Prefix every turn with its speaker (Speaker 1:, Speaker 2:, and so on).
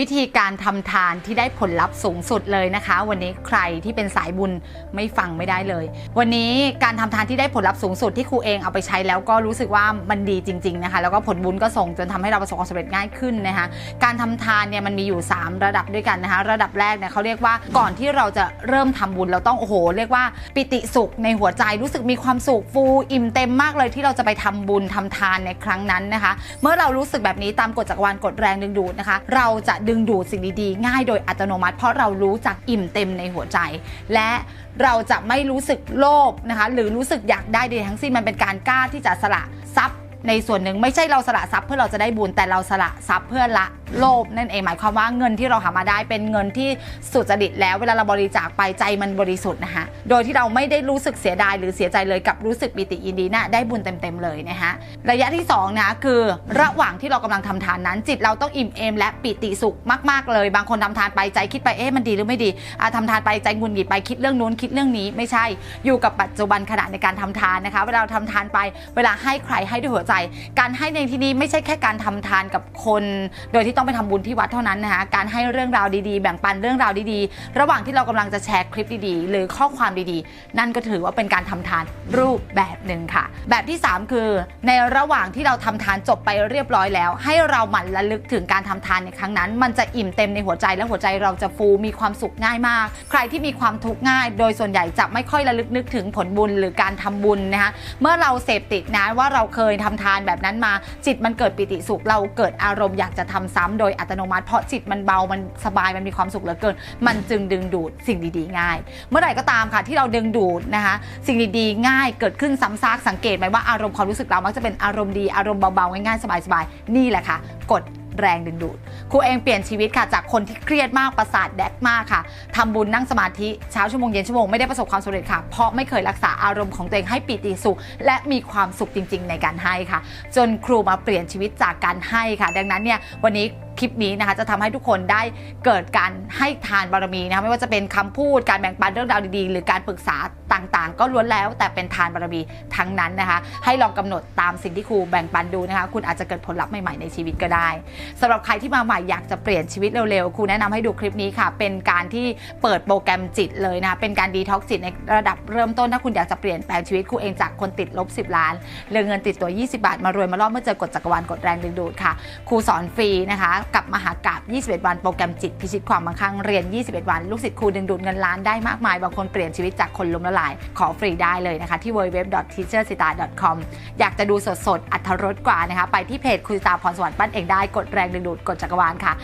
Speaker 1: วิธีการทำทานที่ได้ผลลัพธ์สูงสุดเลยนะคะ วันนี้ใครที่เป็นสายบุญไม่ฟังไม่ได้เลย วันนี้การทำทานที่ได้ผลลัพธ์สูงสุดที่ครูเองเอาไปใช้แล้วก็รู้สึกว่ามันดีจริง ๆนะคะ แล้วก็ผลบุญก็ส่งจนทำให้เราประสบความสำเร็จง่ายขึ้นนะคะการทำทานเนี่ยมันมีอยู่ 3 ระดับด้วยกันนะคะ ระดับแรกเนี่ยเขาเรียกว่าก่อนที่เราจะเริ่มทำบุญเราต้องโอ้โห เรียกว่าปิติสุขในหัวใจรู้สึกมีความสุขฟูอิ่มเต็มมากเลยที่เราจะไปทำบุญทำทานในครั้งนั้นนะคะ เมื่อเรารู้สึกแบบนี้ตามกฎจักรวาลกฎแรงดึงดูดนะคะ เราจะดึงดูดสิ่งดีๆ ง่ายโดยอัตโนมัติ เพราะเรารู้จักอิ่มเต็มในหัวใจ และเราจะไม่รู้สึกโลภนะคะ หรือรู้สึกอยากได้ใดทั้งสิ้นมันเป็นการกล้าที่จะสละทรัพย์ในส่วนหนึ่งไม่ใช่เราสละทรัพย์เพื่อเราจะได้บุญแต่เราสละทรัพย์เพื่อละโลภนั่นเองหมายความว่าเงินที่เราหามาได้เป็นเงินที่สุจริตแล้วเวลาเราบริจาคไปใจมันบริสุทธิ์นะคะโดยที่เราไม่ได้รู้สึกเสียดายหรือเสียใจเลยกับรู้สึกปิติยินดีนะได้บุญเต็มๆเลยนะคะระยะที่สองนะคือระหว่างที่เรากำลังทำทานนั้น จิตเราต้องอิ่มเอมและปิติสุขมาก ๆ เลย บางคนทำทานไปใจคิดไปเอ๊ะมันดีหรือไม่ดีอะทำทานไปใจงุนหงิดไปคิดเรื่องนู้นคิดเรื่องนี้ไม่ใช่อยู่กับปัจจุบันขณะในการทำทานนะคะ เวลาเราทำทานไปเวลาให้ใครให้ด้วยหัวใจ การให้ในที่นี้ไม่ใช่แค่การทำทานกับคน โดยที่ต้องไปทำบุญที่วัดเท่านั้นนะคะการให้เรื่องราวดีๆ แบ่งปันเรื่องราวดีๆ ระหว่างที่เรากำลังจะแชร์คลิปดีๆ หรือข้อความดีๆ นั่นก็ถือว่าเป็นการทำทานรูปแบบหนึ่งค่ะ แบบที่ 3 คือ ในระหว่างที่เราทำทานจบไปเรียบร้อยแล้ว ให้เราหมั่นระลึกถึงการทำทานในครั้งนั้น มันจะอิ่มเต็มในหัวใจและหัวใจเราจะฟูมีความสุขง่ายมาก ใครที่มีความทุกข์ง่าย โดยส่วนใหญ่จะไม่ค่อยระลึกนึกถึงผลบุญหรือการทำบุญนะคะเมื่อเราเสพติดนะว่าเราเคยทำทานแบบนั้นมาจิตมันเกิดปิติสุขเราเกิดอารมณ์อยากจะทำซ้ำโดยอัตโนมัติเพราะจิตมันเบามันสบายมันมีความสุขเหลือเกิน มันจึงดึงดูดสิ่งดีๆ ง่าย เมื่อไหร่ก็ตามค่ะที่เราดึงดูดนะคะสิ่งดีๆ ง่ายเกิดขึ้นซ้ำซากสังเกตไหมว่าอารมณ์ความรู้สึกเรามักจะเป็นอารมณ์ดีอารมณ์เบาๆง่ายๆสบายๆนี่แหละค่ะกด แรงดึงดูดครูเองเปลี่ยนชีวิตค่ะ จากคนที่เครียดมากประสาทแดกมากค่ะทำบุญนั่งสมาธิเช้าชั่วโมงเย็นชั่วโมงไม่ได้ประสบความสำเร็จค่ะ เพราะไม่เคยรักษาอารมณ์ของตัวเองให้ปิติสุข และมีความสุขจริง ๆ ในการให้ค่ะ จนครูมาเปลี่ยนชีวิตจากการให้ค่ะ ดังนั้นเนี่ยวันนี้คลิปนี้นะคะจะทำให้ทุกคนได้เกิดการให้ทานบารมีนะคะไม่ว่าจะเป็นคำพูดการแบ่งปันเรื่องราวดีๆ หรือการปรึกษา ต่างๆ ก็ล้วนแล้วแต่เป็นทานบารมีทั้งนั้นนะคะ ให้ลองกำหนดตามสิ่งที่ครูแบ่งปันดูนะคะ คุณอาจจะเกิดผลลัพธ์ใหม่ๆในชีวิตก็ได้สำหรับใครที่มาใหม่อยากจะเปลี่ยนชีวิตเร็วๆครูแนะนำให้ดูคลิปนี้ค่ะ เป็นการที่เปิดโปรแกรมจิตเลยนะคะเป็นการดีท็อกจิตในระดับเริ่มต้นถ้าคุณอยากจะเปลี่ยนแปลงชีวิตครูเองจากคนติดลบ 10 ล้านเหลือเงินติดตัว 20 บาท มารวยมารอบเมื่อเจอกฎจักรวาลกฎแรงดึงดูดค่ะครูสอนฟรีนะคะกับมหากราบ21 วันโปรแกรมจิตพิชิตความมั่งคั่งเรียน 21 วันลูกศิษย์ครูดึงดูดเงินล้านได้มากมายบางคนเปลี่ยนชีวิตจากคนล้มละลายขอฟรีได้เลยนะคะ ที่ www.teachersita.com อยากจะดูสดๆ อัธรสกว่านะคะ ไปที่เพจคุณตาพรสวรรค์ปั้นเองได้กดแรงดึงดูดกดจักรวาลค่ะ